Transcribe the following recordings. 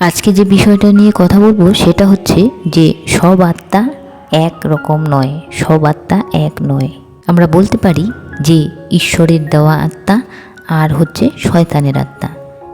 আজকে যে বিষয়টা নিয়ে কথা বলব সেটা হচ্ছে যে সব আত্মা এক রকম নয়, সব আত্মা এক নয়। আমরা বলতে পারি যে ঈশ্বরের দেওয়া আত্মা আর হচ্ছে শয়তানের আত্মা।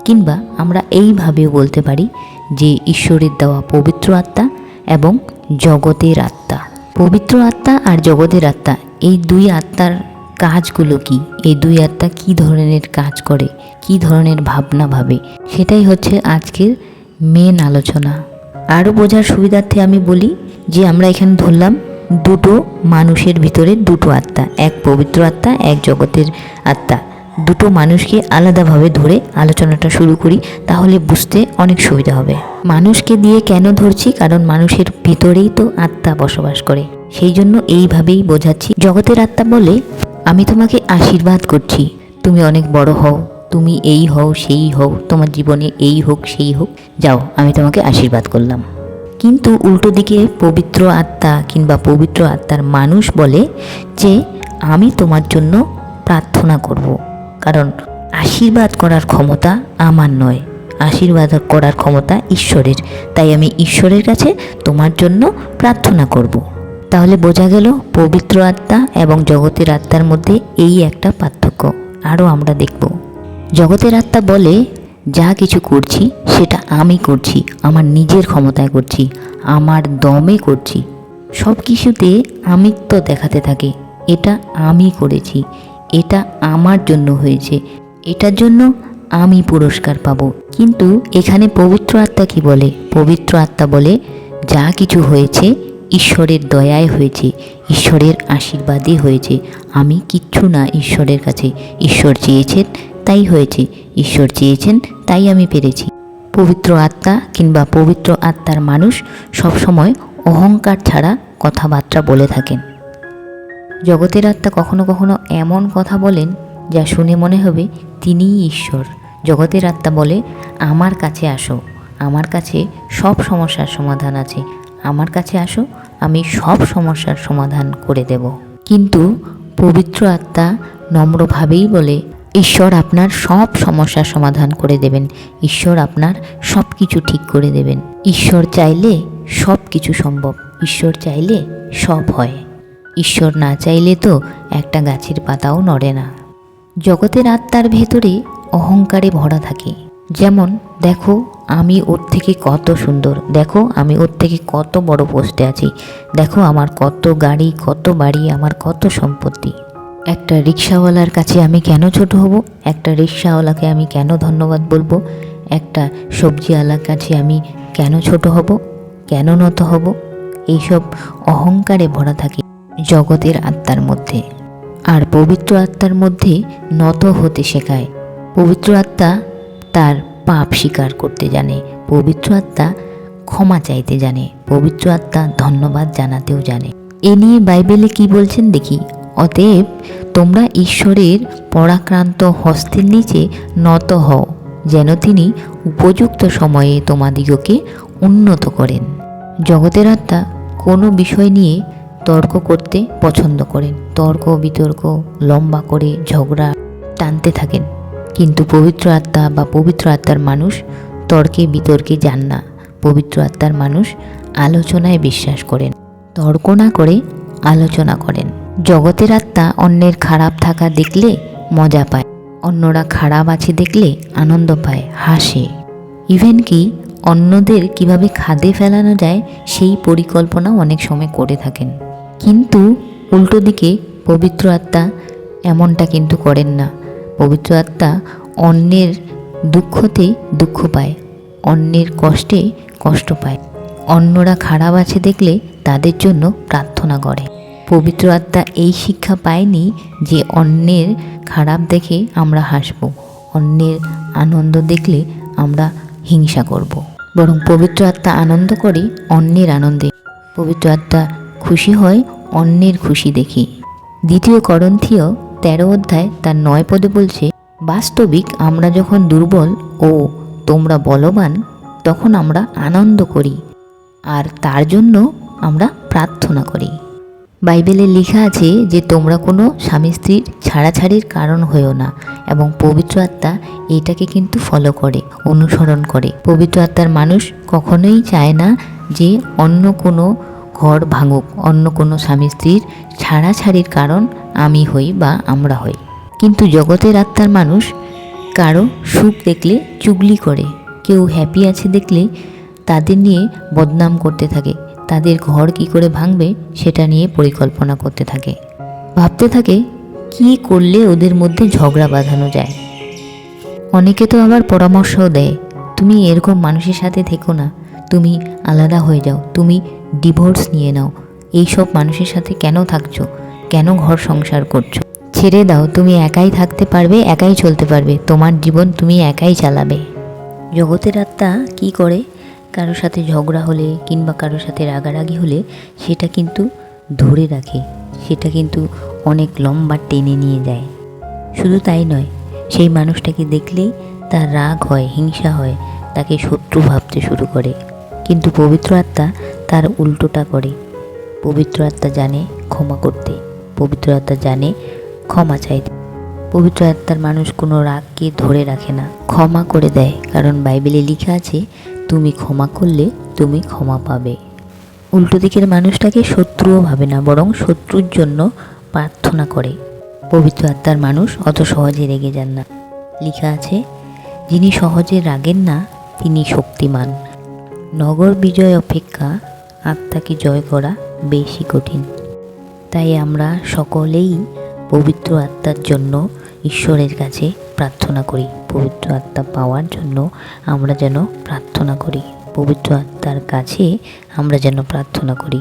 কিংবা আমরা এইভাবেও বলতে পারি যে ঈশ্বরের দেওয়া পবিত্র আত্মা এবং জগতের আত্মা। পবিত্র আত্মা আর জগতের আত্মা, এই দুই আত্মার কাজগুলো কি? এই দুই আত্মা কি ধরনের কাজ করে? কি ধরনের ভাবনা ভাবে? সেটাই হচ্ছে আজকের মেন আলোচনা। আরও বোঝার সুবিধার্থে আমি বলি যে আমরা এখানে ধরলাম দুটো মানুষের ভিতরে দুটো আত্মা, এক পবিত্র আত্মা, এক জগতের আত্মা। দুটো মানুষকে আলাদাভাবে ধরে আলোচনাটা শুরু করি, তাহলে বুঝতে অনেক সুবিধা হবে। মানুষকে দিয়ে কেন ধরছি? কারণ মানুষের ভিতরেই তো আত্মা বসবাস করে। সেই জন্য এইভাবেই বোঝাচ্ছি। জগতের আত্মা বলে, আমি তোমাকে আশীর্বাদ করছি। তুমি অনেক বড় হও। তুমি এই হও, সেই হও, তোমার জীবনে এই হোক, সেই হোক, যাও, আমি তোমাকে আশীর্বাদ করলাম। কিন্তু উল্টো দিকে পবিত্র আত্মা কিংবা পবিত্র আত্মার মানুষ বলে যে, আমি তোমার জন্য প্রার্থনা করব। কারণ আশীর্বাদ করার ক্ষমতা আমার নয়। আশীর্বাদ করার ক্ষমতা ঈশ্বরের। তাই আমি ঈশ্বরের কাছে তোমার জন্য প্রার্থনা করব। তাহলে বোঝা গেল পবিত্র আত্মা এবং জগতের আত্মার মধ্যে এই একটা পার্থক্য। আরও আমরা দেখব। জগতের আত্মা বলে, যা কিছু করছি, সেটা আমি করছি, আমার নিজের ক্ষমতায় করছি, আমার দমে করছি। সব কিছুতে আমিত্ব দেখাতে থাকে। এটা আমি করেছি, এটা আমার জন্য হয়েছে, এটার জন্য আমি পুরস্কার পাব। কিন্তু এখানে পবিত্র আত্মা কি বলে? পবিত্র আত্মা বলে, যা কিছু হয়েছে, ঈশ্বরের দয়ায় হয়েছে, ঈশ্বরের আশীর্বাদই হয়েছে। আমি কিচ্ছু না ঈশ্বরের কাছে। ঈশ্বর চেয়েছেন তাই হয়েছে। ঈশ্বর চেয়েছেন, তাই আমি পেরেছি। পবিত্র আত্মা কিংবা পবিত্র আত্মার মানুষ সবসময় অহংকার ছাড়া কথাবার্তা বলে থাকেন। জগতের আত্মা কখনো কখনো এমন কথা বলেন, যা শুনে মনে হবে তিনিই ঈশ্বর। জগতের আত্মা বলে, আমার কাছে আসো, আমার কাছে সব সমস্যার সমাধান আছে, আমার কাছে আসো, আমি সব সমস্যার সমাধান করে দেব। কিন্তু পবিত্র আত্মা নম্রভাবেই বলে ঈশ্বর আপনার সব সমস্যার সমাধান করে দেবেন। ঈশ্বর আপনার সব কিছু ঠিক করে দেবেন। ঈশ্বর চাইলে সব কিছু সম্ভব। ঈশ্বর চাইলে সব হয়। ঈশ্বর না চাইলে তো একটা গাছের পাতাও নড়ে না। জগতের আত্মার ভেতরে অহংকারে ভরা থাকে। যেমন, দেখো, আমি ওর থেকে কত সুন্দর। দেখো, আমি ওর থেকে কত বড় পোস্টে আছি। দেখো, আমার কত গাড়ি, কত বাড়ি, আমার কত সম্পত্তি। একটা রিক্সাওয়ালার কাছে আমি কেন ছোট হব? একটা রিক্সাওয়ালাকে আমি কেন ধন্যবাদ বলব? একটা সবজিওয়ালার কাছে আমি কেন ছোট হব? কেন নত হব? এইসব অহংকারে ভরা থাকে জগতের আত্মার মধ্যে। আর পবিত্র আত্মার মধ্যে নত হতে শেখায়। পবিত্র আত্মা তার পাপ স্বীকার করতে জানে। পবিত্র আত্মা ক্ষমা চাইতে জানে। পবিত্র আত্মা ধন্যবাদ জানাতেও জানে। এ নিয়ে বাইবেলে কি বলছেন দেখি। অতএব তোমরা ঈশ্বরের পরাক্রান্ত হস্তের নিচে নত হও, যেন তিনি উপযুক্ত সময়ে তোমাদিগকে উন্নত করেন। জগতের আত্মা কোনো বিষয় নিয়ে তর্ক করতে পছন্দ করেন। তর্ক, বিতর্ক, লম্বা করে ঝগড়া টানতে থাকেন। কিন্তু পবিত্র আত্মা বা পবিত্র আত্মার মানুষ তর্কে, বিতর্কে যান না। পবিত্র আত্মার মানুষ আলোচনায় বিশ্বাস করেন। তর্ক না করে আলোচনা করেন। জগতের আত্মা অন্যের খারাপ থাকা দেখলে মজা পায়। অন্যরা খারাপ আছে দেখলে আনন্দ পায়, হাসে। ইভেন কি অন্যদের কীভাবে খাদে ফেলানো যায় সেই পরিকল্পনা অনেক সময় করে থাকেন। কিন্তু উল্টো দিকে পবিত্র আত্মা এমনটা কিন্তু করেন না। পবিত্র আত্মা অন্যের দুঃখতে দুঃখ পায়, অন্যের কষ্টে কষ্ট পায়। অন্যরা খারাপ আছে দেখলে তাদের জন্য প্রার্থনা করে। পবিত্র আত্মা এই শিক্ষা পায়নি যে অন্যের খারাপ দেখে আমরা হাসব। অন্যের আনন্দ দেখলে আমরা হিংসা করব। বরং পবিত্র আত্মা আনন্দ করে অন্যের আনন্দে। পবিত্র আত্মা খুশি হয় অন্যের খুশি দেখি। দ্বিতীয় করন্থীয় তেরো অধ্যায় তার নয় পদে বলছে, বাস্তবিক আমরা যখন দুর্বল ও তোমরা বলবান, তখন আমরা আনন্দ করি। আর তার জন্য আমরা প্রার্থনা করি। বাইবেলে লেখা আছে যে তোমরা কোনো স্বামী স্ত্রীর ছাড়াছাড়ির কারণ হয়েও না এবং পবিত্র আত্মা এইটাকে কিন্তু ফলো করে, অনুসরণ করে। পবিত্র আত্মার মানুষ কখনোই চায় না যে অন্য কোনো ঘর ভাঙুক, অন্য কোনো স্বামী স্ত্রীর ছাড়াছাড়ির কারণ আমি হই বা আমরা হই। কিন্তু জগতের আত্মার মানুষ কারও সুখ দেখলে চুগলি করে, কেউ হ্যাপি আছে দেখলে তাদের নিয়ে বদনাম করতে থাকে। তাদের ঘর কি করে ভাঙবে সেটা নিয়ে পরিকল্পনা করতে থাকে। ভাবতে থাকে, কি করলে ওদের মধ্যে ঝগড়া বাঁধানো যায়? অনেকে তো আবার পরামর্শও দেয়, তুমি এরকম মানুষের সাথে থেকো না, তুমি আলাদা হয়ে যাও, তুমি ডিভোর্স নিয়ে নাও। এইসব মানুষের সাথে কেন থাকছো? কেন ঘর সংসার করছ? ছেড়ে দাও, তুমি একাই থাকতে পারবে, একাই চলতে পারবে, তোমার জীবন তুমি একাই চালাবে। জগতের আত্মা কি করে? কারোর সাথে ঝগড়া হলে কিংবা কারোর সাথে রাগারাগি হলে সেটা কিন্তু ধরে রাখে। সেটা কিন্তু অনেক লম্বা টেনে নিয়ে যায়। শুধু তাই নয়, সেই মানুষটাকে দেখলেই তার রাগ হয়, হিংসা হয়, তাকে শত্রু ভাবতে শুরু করে। কিন্তু পবিত্র আত্মা তার উল্টোটা করে। পবিত্র আত্মা জানে ক্ষমা করতে, পবিত্র আত্মা জানে ক্ষমা চাইতে। পবিত্র আত্মার মানুষ কোনো রাগকে ধরে রাখে না, ক্ষমা করে দেয়। কারণ বাইবেলে লেখা আছে তুমি ক্ষমা করলে তুমি ক্ষমা পাবে। উল্টো দিকের মানুষটাকে শত্রুও ভাবে না, বরং শত্রুর জন্য প্রার্থনা করে। পবিত্র আত্মার মানুষ অত সহজে রেগে যান না। লেখা আছে, যিনি সহজে রাগেন না, তিনি শক্তিমান। নগর বিজয় অপেক্ষা আত্মাকে জয় করা বেশি কঠিন। তাই আমরা সকলেই পবিত্র আত্মার জন্য ঈশ্বরের কাছে প্রার্থনা করি। পবিত্র আত্মা পাওয়ার জন্য আমরা যেন প্রার্থনা করি। পবিত্র আত্মার কাছে আমরা যেন প্রার্থনা করি।